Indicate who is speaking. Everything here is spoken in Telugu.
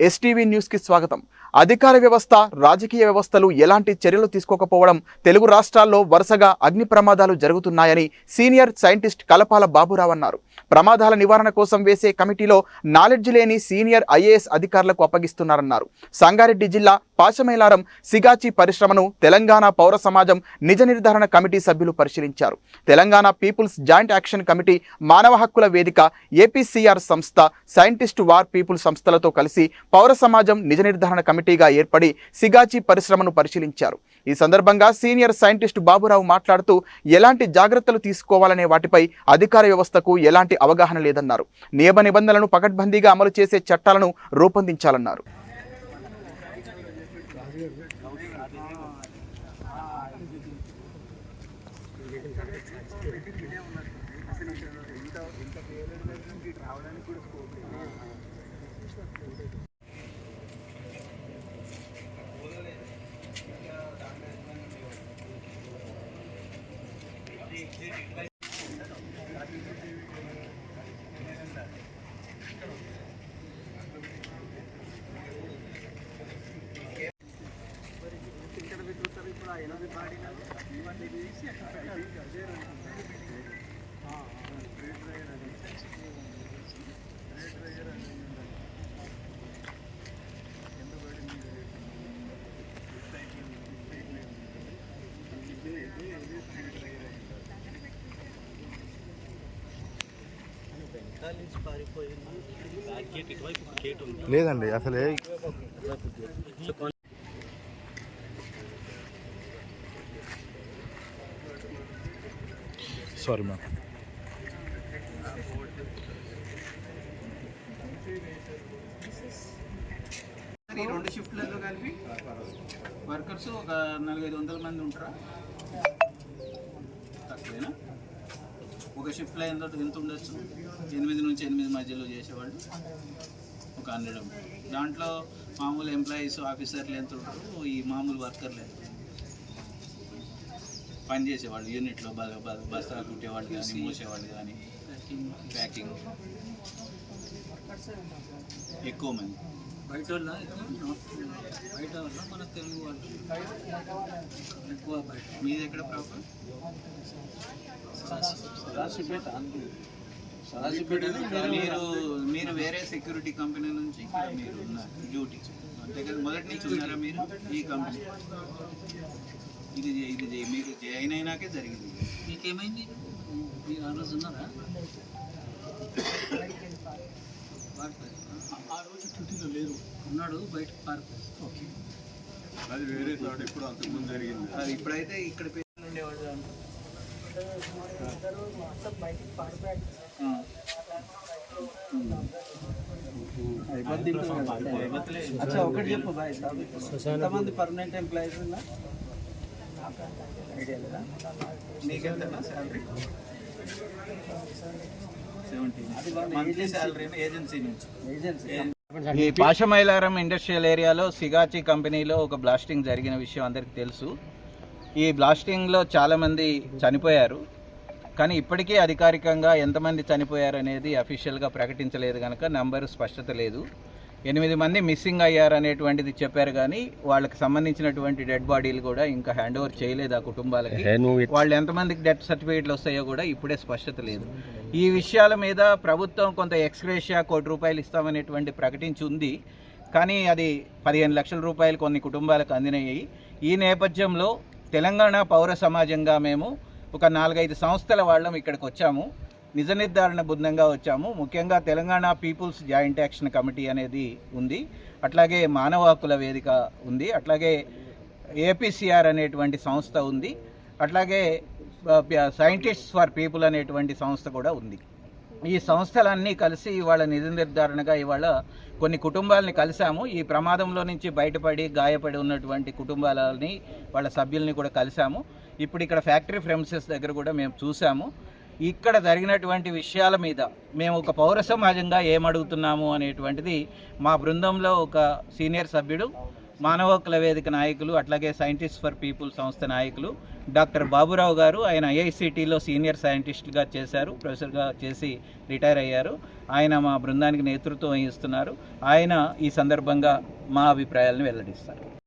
Speaker 1: ఎస్టీవీ న్యూస్కి స్వాగతం. అధికార వ్యవస్థ రాజకీయ వ్యవస్థలు ఎలాంటి చర్యలు తీసుకోకపోవడం తెలుగు రాష్ట్రాల్లో వరుసగా అగ్ని ప్రమాదాలు జరుగుతున్నాయని సీనియర్ సైంటిస్ట్ కలపాల బాబురావు అన్నారు. ప్రమాదాల నివారణ కోసం వేసే కమిటీలో నాలెడ్జ్ లేని సీనియర్ ఐఏఎస్ అధికారులకు అప్పగిస్తున్నారన్నారు. సంగారెడ్డి జిల్లా పాశమేలారం సిగాచి పరిశ్రమను తెలంగాణ పౌర సమాజం నిజ నిర్ధారణ కమిటీ సభ్యులు పరిశీలించారు. Telangana people's joint action committee మానవ హక్కుల వేదిక ఏపీసీఆర్ సంస్థ సైంటిస్ట్ వార్ పీపుల్ సంస్థలతో కలిసి పౌర సమాజం నిజ నిర్ధారణ కమిటీగా ఏర్పడి సిగాచి పరిశ్రమను పరిశీలించారు. ఈ సందర్భంగా సీనియర్ సైంటిస్ట్ బాబురావు మాట్లాడుతూ ఎలాంటి జాగ్రత్తలు తీసుకోవాలనే వాటిపై అధికార వ్యవస్థకు ఎలాంటి అవగాహన లేదన్నారు. నియమ నిబంధనలను పకడ్బందీగా అమలు చేసే చట్టాలను రూపొందించాలన్నారు.
Speaker 2: ఇక్కడ పెట్టుకుంటారు ఇప్పుడు ఎనభై బాడీలలో ఇవన్నీ చేసి అక్కడ లేదండి అసలే సారీ మ్యామ్
Speaker 3: ఈ రెండు షిఫ్ట్లలో కలిపి వర్కర్స్ ఒక నలభైదు వందల మంది ఉంటారా? తక్కువేనా? ఒక షిఫ్ట్లో ఎంత ఎంత ఉండొచ్చు? ఎనిమిది నుంచి ఎనిమిది మధ్యలో చేసేవాళ్ళు ఒక హండ్రెడ్ ఉంటారు దాంట్లో మామూలు ఎంప్లాయీస్ ఆఫీసర్లు ఎంత ఉంటారు ఈ మామూలు వర్కర్లు ఎంత పని చేసేవాళ్ళు. యూనిట్లో బస్తాలు కుట్టేవాళ్ళు కానీ మోసేవాళ్ళు కానీ ప్యాకింగ్ ఎక్కువ మంది.
Speaker 4: బయట వాళ్ళ మన తెలుగు వాళ్ళు ఎక్కువ బయట.
Speaker 3: మీది ఎక్కడ ప్రాపర్
Speaker 4: రాసిపేట
Speaker 3: రాజపేట మీరు మీరు వేరే సెక్యూరిటీ కంపెనీ నుంచి ఇక్కడ మీరు ఉన్నారు డ్యూటీ అంతే కదా మొదటి నుంచి ఉన్నారా మీరు? ఈ కంపెనీ ఇది ఇది మీరు జాయిన్ అయినాకే జరిగింది.
Speaker 4: మీకేమైంది? మీరు ఆ రోజు ఉన్నారా?
Speaker 5: ఆ రోజు డ్యూటీలో లేరు.
Speaker 4: ఉన్నాడు బయటకు పారిపోయాడు
Speaker 5: అది వేరే చోట ఇప్పుడు అంతకుముందు జరిగింది.
Speaker 3: అది ఇప్పుడైతే ఇక్కడ పేరు.
Speaker 4: అచ్చా ఒకటి చెప్పు బాయ్ ఎంతమంది పర్మనెంట్ ఎంప్లాయీస్ ఉన్నా? ఐడియా లేదా?
Speaker 3: నీకెంత శాలరీ? మంత్లీ శాలరీ ఏజెన్సీ నుంచి.
Speaker 4: ఏజెన్సీ
Speaker 3: ఈ పాషమైలారం ఇండస్ట్రియల్ ఏరియాలో సిగాచి కంపెనీలో ఒక బ్లాస్టింగ్ జరిగిన విషయం అందరికీ తెలుసు. ఈ బ్లాస్టింగ్లో చాలామంది చనిపోయారు. కానీ ఇప్పటికీ అధికారికంగా ఎంతమంది చనిపోయారు అనేది అఫీషియల్గా ప్రకటించలేదు కనుక నంబరు స్పష్టత లేదు. ఎనిమిది మంది మిస్సింగ్ అయ్యారు అనేటువంటిది చెప్పారు కానీ వాళ్ళకి సంబంధించినటువంటి డెడ్ బాడీలు కూడా ఇంకా హ్యాండ్ ఓవర్ చేయలేదు ఆ కుటుంబాలకి. వాళ్ళు ఎంతమందికి డెత్ సర్టిఫికేట్లు వస్తాయో కూడా ఇప్పుడే స్పష్టత లేదు. ఈ విషయాల మీద ప్రభుత్వం కొంత ఎక్స్గ్రేషియా కోటి రూపాయలు ఇస్తామనేటువంటి ప్రకటించి ఉంది. కానీ అది పదిహేను లక్షల రూపాయలు కొన్ని కుటుంబాలకు అందినాయి ఈ నేపథ్యంలో తెలంగాణ పౌర సమాజంగా మేము ఒక నాలుగైదు సంస్థల వాళ్ళం ఇక్కడికి వచ్చాము. నిజ నిర్ధారణ బృందంగా వచ్చాము. ముఖ్యంగా Telangana people's joint action committee అనేది ఉంది. అట్లాగే మానవ హక్కుల వేదిక ఉంది. అట్లాగే ఏపీసీఆర్ అనేటువంటి సంస్థ ఉంది. అట్లాగే సైంటిస్ట్స్ ఫర్ పీపుల్ అనేటువంటి సంస్థ కూడా ఉంది. ఈ సంస్థలన్నీ కలిసి ఇవాళ నిధి నిర్ధారణగా ఇవాళ కొన్ని కుటుంబాలని కలిసాము. ఈ ప్రమాదంలో నుంచి బయటపడి గాయపడి ఉన్నటువంటి కుటుంబాలని వాళ్ళ సభ్యుల్ని కూడా కలిసాము. ఇప్పుడు ఇక్కడ ఫ్యాక్టరీ ఫ్రెమ్సెస్ దగ్గర కూడా మేము చూసాము. ఇక్కడ జరిగినటువంటి విషయాల మీద మేము ఒక పౌర సమాజంగా ఏమడుగుతున్నాము అనేటువంటిది మా బృందంలో ఒక సీనియర్ సభ్యుడు మానవ హక్కుల వేదిక నాయకులు అట్లాగే సైంటిస్ట్ ఫర్ పీపుల్ సంస్థ నాయకులు డాక్టర్ బాబురావు గారు ఆయన ఐఐసిటీలో సీనియర్ సైంటిస్ట్గా చేశారు ప్రొఫెసర్గా చేసి రిటైర్ అయ్యారు. ఆయన మా బృందానికి నేతృత్వం వహిస్తున్నారు. ఆయన ఈ సందర్భంగా మా అభిప్రాయాలను వెల్లడిస్తారు.